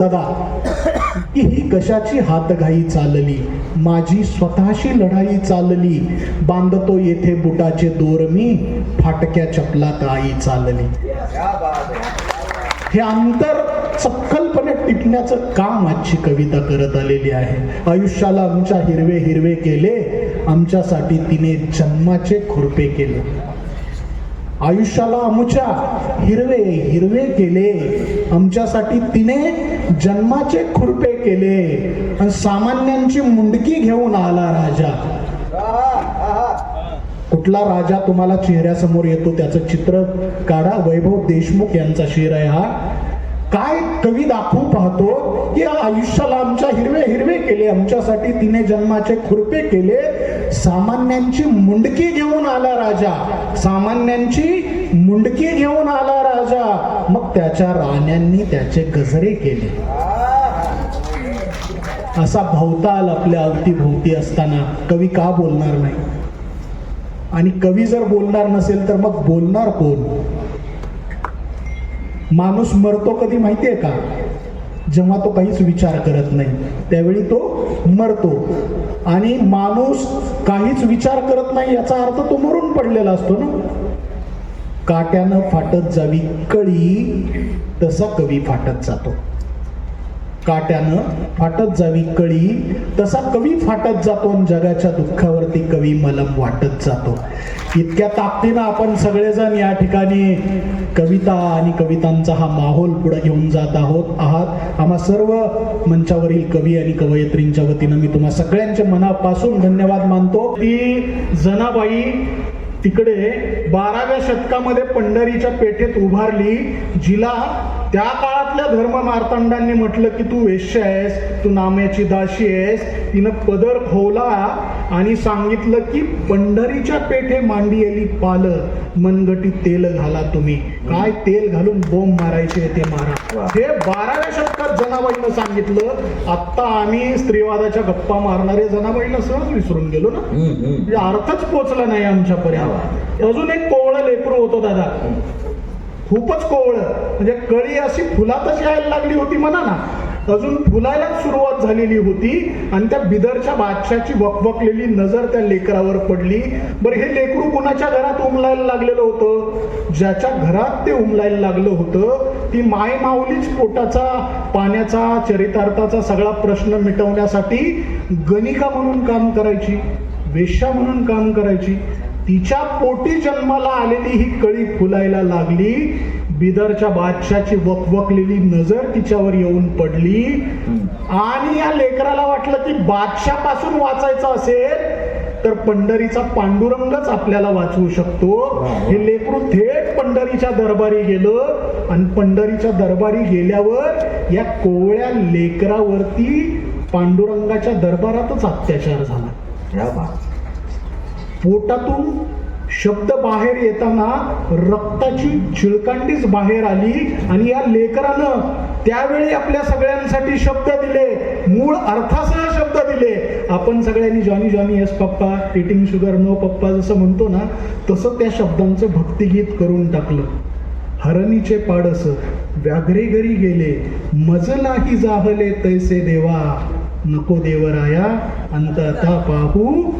दादा की ही कशाची हातघाई चालली? माझी स्वतःशी लढाई चालली. बांधतो येथे बुटाचे दोर मी फाटक्या चपलात आई चालली. हे अंतर चक्कलपणे टिपण्याचं काम आजची कविता करत आलेली आहे. आयुष्याला आमच्या हिरवे हिरवे केले. आमच्यासाठी तिने जन्माचे खुरपे केले. आयुष्याला आमच्या हिरवे हिरवे केले. आमच्यासाठी तिने जन्माचे खुरपे केले. आणि सामान्यांची मुंडकी घेऊन आला राजा. कुठला राजा तुम्हाला चेहऱ्यासमोर येतो त्याचं चित्र काढा. वैभव देशमुख यांचा शेर आहे हा. काय कवी दाखवू पाहतो? की आयुष्याला आमच्या हिरवे हिरवे केले आमच्यासाठी तिने जन्माचे खुरपे केले. सामान्यांची मुंडकी घेऊन आला राजा. सामान्यांची मुंडकी घेऊन आला राजा. मग त्याच्या राण्यांनी त्याचे गजरे केले. असा भवताल आपल्या अवतीभोवती असताना कवी का बोलणार नाही? आणि कवी जर बोलणार नसेल तर मग बोलणार कोण? माणूस मरतो कधी माहिती आहे का? जेव्हा तो काहीच विचार करत नाही त्यावेळी तो मरतो. आणि माणूस काहीच विचार करत नाही याचा अर्थ तो मरून पडलेला असतो ना? काट्यानं फाटत जावी कळी तसा कवी फाटत जातो. काट्यानं फाटत जावी कळी. तसा कवी फाटत जातो आणि जगाच्या दुःखावरती कवी मलम वाटत जातो. इतक्या ताकदीनं आपण सगळेजण या ठिकाणी कविता आणि कवितांचा हा माहोल पुढे घेऊन जात आहोत आहात. आम्हा सर्व मंचावरील कवी आणि कवयित्रींच्या वतीनं मी तुम्हा सगळ्यांच्या मनापासून धन्यवाद मानतो. की जनाबाई तिकडे बाराव्या शतकामध्ये पंढरीच्या पेठेत उभारली. जिला त्या काळातल्या धर्म मार्तांडांनी म्हटलं की तू वेश्य आहेस तू नाम्याची दाशी आहेस. तिनं पदर खोवला आणि सांगितलं की पंढरीच्या पेठे मांडी आली पाल मनगटी तेल घाला तुम्ही. काय तेल घालून बोंब मारायचे ते मारा हे बाराव्या शतकात जनाबाईनं सांगितलं. आत्ता आम्ही स्त्रीवादाच्या गप्पा मारणारे जनाबाईला सहज विसरून गेलो ना. म्हणजे अर्थच पोचला नाही आमच्यापर्यंत. अजून एक कोवळं लेकरू होतं दादा. खूपच कोवळं. म्हणजे कळी अशी फुलातच यायला लागली होती म्हणा ना. अजून फुलायला सुरुवात झालेली होती आणि त्या बिदरच्या बादशाची वकवकलेली नजर त्या लेकरावर पडली. बरं हे लेकरू कुणाच्या घरात उमलायला लागलेलं होतं? ज्याच्या घरात ते उमलायला लागलं होतं ती माय माऊलीच पोटाचा पाण्याचा चरितार्थाचा सगळा प्रश्न मिटवण्यासाठी गणिका म्हणून काम करायची वेश्या म्हणून काम करायची. तिच्या पोटी जन्माला आलेली ही कळी फुलायला लागली. बिदरच्या बादशाची वकवकलेली नजर तिच्यावर येऊन पडली. आणि या लेकराला वाटलं की बादशापासून वाचायचं असेल तर पंढरीचा पांडुरंगच आपल्याला वाचवू शकतो. हे लेकरू थेट पंढरीच्या दरबारी गेलं. आणि पंढरीच्या दरबारी गेल्यावर या कोवळ्या लेकरावरती पांडुरंगाच्या दरबारातच अत्याचार झाला. पोटातून शब्द बाहेर येताना रक्ताची चिळकांडीच बाहेर आली आणि या लेकरानं त्यावेळी आपल्या सगळ्यांसाठी शब्द दिले. मूळ अर्थासह शब्द दिले. आपण सगळ्यांनी Johnny Johnny yes papa eating sugar no papa जसं म्हणतो ना तसं त्या शब्दांचं भक्तिगीत करून टाकलं. हरणीचे पाडस व्याघ्रे घरी गेले. मजलाही जाहले तैसे देवा. नको देवराया अंत आता पाहू.